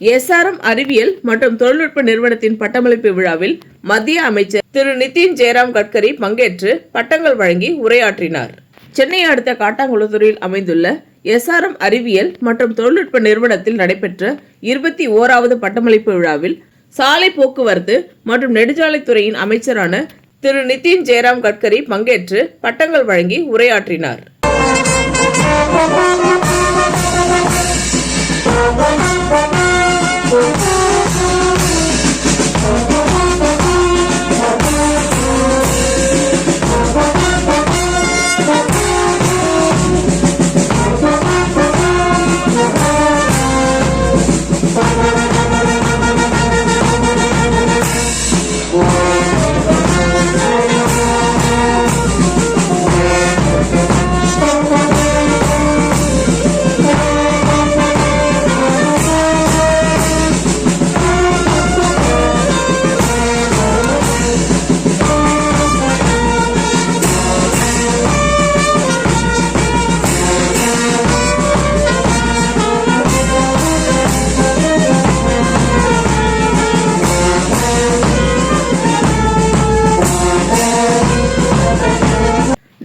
SRM அறிவியல் மற்றும் தொழில்நுட்ப நிறுவனத்தின் பட்டமளிப்பு விழாவில் மத்திய அமைச்சர் திரு நிதின் ஜெயராம் கட்கரி பங்கேற்று பட்டங்கள் வழங்கி உரையாற்றினார். சென்னை அடுத்த காட்டாங்குளத்தூரில் அமைந்துள்ள எஸ்ஆர்எம் அறிவியல் மற்றும் தொழில்நுட்ப நிறுவனத்தில் நடைபெற்ற இருபத்தி ஓராவது பட்டமளிப்பு விழாவில் சாலை போக்குவரத்து மற்றும் நெடுஞ்சாலைத்துறையின் அமைச்சரான திரு நிதின் ஜெயராம் கட்கரி பங்கேற்று பட்டங்கள் வழங்கி உரையாற்றினார்.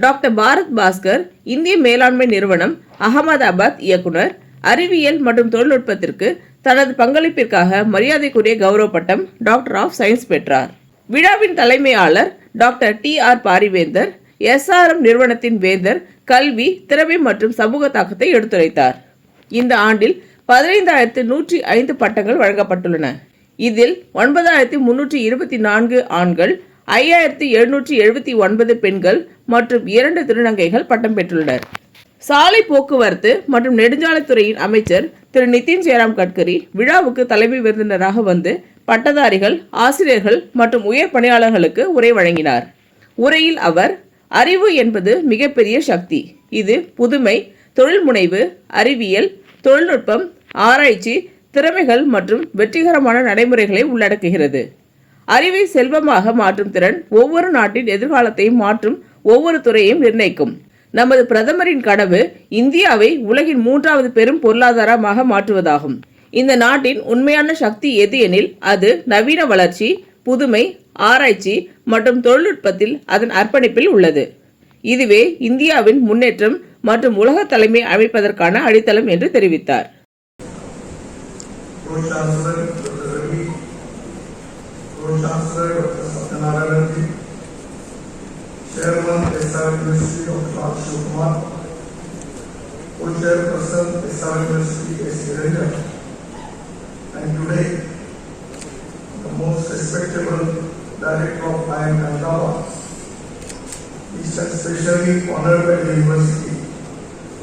Doctor Bharath Bhaskar இந்திய மேலாண்மை நிறுவனம் அகமதாபாத் இயக்குனர் அறிவியல் மற்றும் தொழில்நுட்பத்திற்கு தனது பங்களிப்பிற்காக மரியாதைக்குரிய கௌரவ பட்டம் டாக்டர் ஆஃப் சயின்ஸ் பெற்றார். விழாவின் தலைமையாளர் doctor T R Parivendhar SRM நிறுவனத்தின் வேந்தர் கல்வி திறமை மற்றும் சமூக தாக்கத்தை எடுத்துரைத்தார். இந்த ஆண்டில் பதினைந்தாயிரத்து நூற்றி ஐந்து பட்டங்கள் வழங்கப்பட்டுள்ளன. இதில் ஒன்பதாயிரத்தி முன்னூற்றி இருபத்தி நான்கு ஆண்கள் ஐயாயிரத்தி எழுநூற்றி எழுபத்தி ஒன்பது பெண்கள் மற்றும் இரண்டு திருநங்கைகள் பட்டம் பெற்றுள்ளனர். சாலை போக்குவரத்து மற்றும் நெடுஞ்சாலைத்துறையின் அமைச்சர் திரு. நிதின் ஜெயராம் கட்கரி விழாவுக்கு தலைமை விருந்தினராக வந்து பட்டதாரிகள் ஆசிரியர்கள் மற்றும் உயர் பணியாளர்களுக்கு உரை வழங்கினார். உரையில் அவர் அறிவு என்பது மிகப்பெரிய சக்தி. இது புதுமை தொழில் முனைவு அறிவியல் தொழில்நுட்பம் ஆராய்ச்சி திறமைகள் மற்றும் வெற்றிகரமான நடைமுறைகளை உள்ளடக்குகிறது. அறிவை செல்வமாக மாற்றும் திறன் ஒவ்வொரு நாட்டின் எதிர்காலத்தையும் மாற்றும் ஒவ்வொரு துறையையும் நிர்ணயிக்கும். நமது பிரதமரின் கனவு இந்தியாவை உலகின் மூன்றாவது பெரும் பொருளாதாரமாக மாற்றுவதாகும். இந்த நாட்டின் உண்மையான சக்தி எது எனில் அது நவீன வளர்ச்சி புதுமை ஆராய்ச்சி மற்றும் தொழில்நுட்பத்தில் அதன் அர்ப்பணிப்பில் உள்ளது. இதுவே இந்தியாவின் முன்னேற்றம் மற்றும் உலக தலைமை அமைப்பதற்கான அடித்தளம் என்று தெரிவித்தார். Pro Chancellor Dr. Ravi, Pro Chancellor Ji, Chairman SR University Dr. R. Shivakumar, Co-Chairperson SR University S. Niranjan, and today the most respectable Director of IIM Ahmedabad, is especially honored by the University,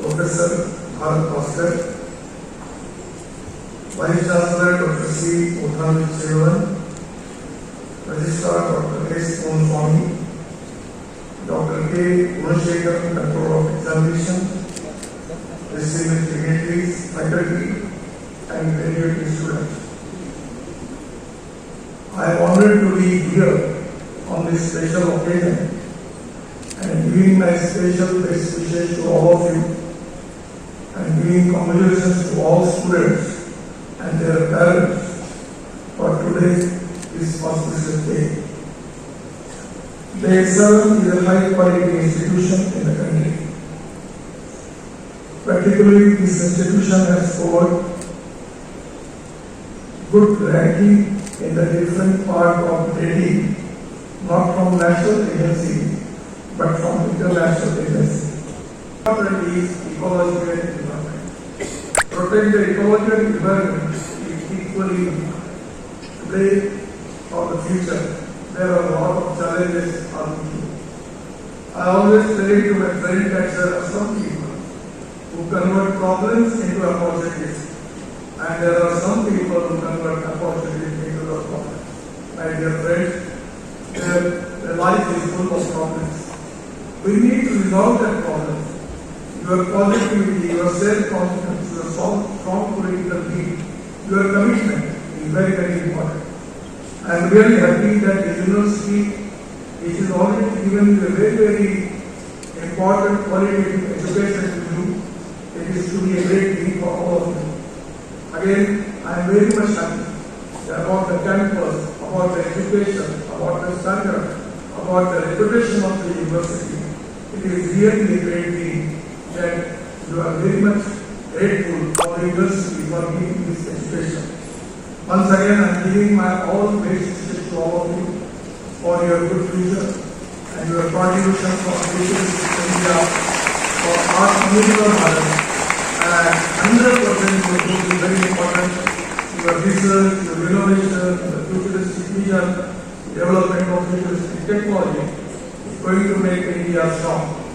Professor Bharat Bhaskar, Vice Chancellor Dr. C. Registrar Dr. S. Swami, Dr. K. Gunashekhar, Control of Examination, distinguished dignitaries, faculty, and graduate students. I am honored to be here on this special occasion and giving my special best wishes to all of you and giving congratulations to all students and their parents for today's this auspicious day. The exam is a high quality institution in the country. Particularly, this institution has scored good ranking in the different part of Delhi, not from national agency, but from international agency. Important is ecological environment. Protect the ecological environment is equally important. Today or the future, there are a lot of challenges on. I always say to my friend that there are some people who convert problems into opportunities, and there are some people who convert opportunities into the problems. My dear friends, their, life is full of problems. We need to resolve that problem. Your positivity, your self-confidence, your strong, political will, your commitment is very, very important. I am really happy that the university, which is already given a very, very important qualitative education to you, it is to be a great thing for all of you. Again, I am very much happy about the campus, about the education, about the standard, about the reputation of the university. It is really a great thing that you are very much grateful for the university for giving this education. Once again, I am giving my all best to all of you for your good future and your contribution for future India for Atmanirbhar Bharat. And hundred percent your group is very important. Your research, your innovation, the futuristic vision, development of futuristic technology is going to make India strong.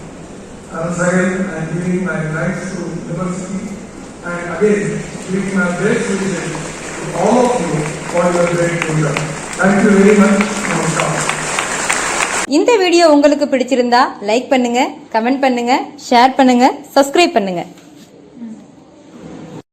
Once again, I am giving my thanks to university and again giving my best wishes all of you for your great future. Thank you very much. Namaskar. இந்த video உங்களுக்கு பிடிச்சிருந்தா like பண்ணுங்க comment பண்ணுங்க share பண்ணுங்க subscribe பண்ணுங்க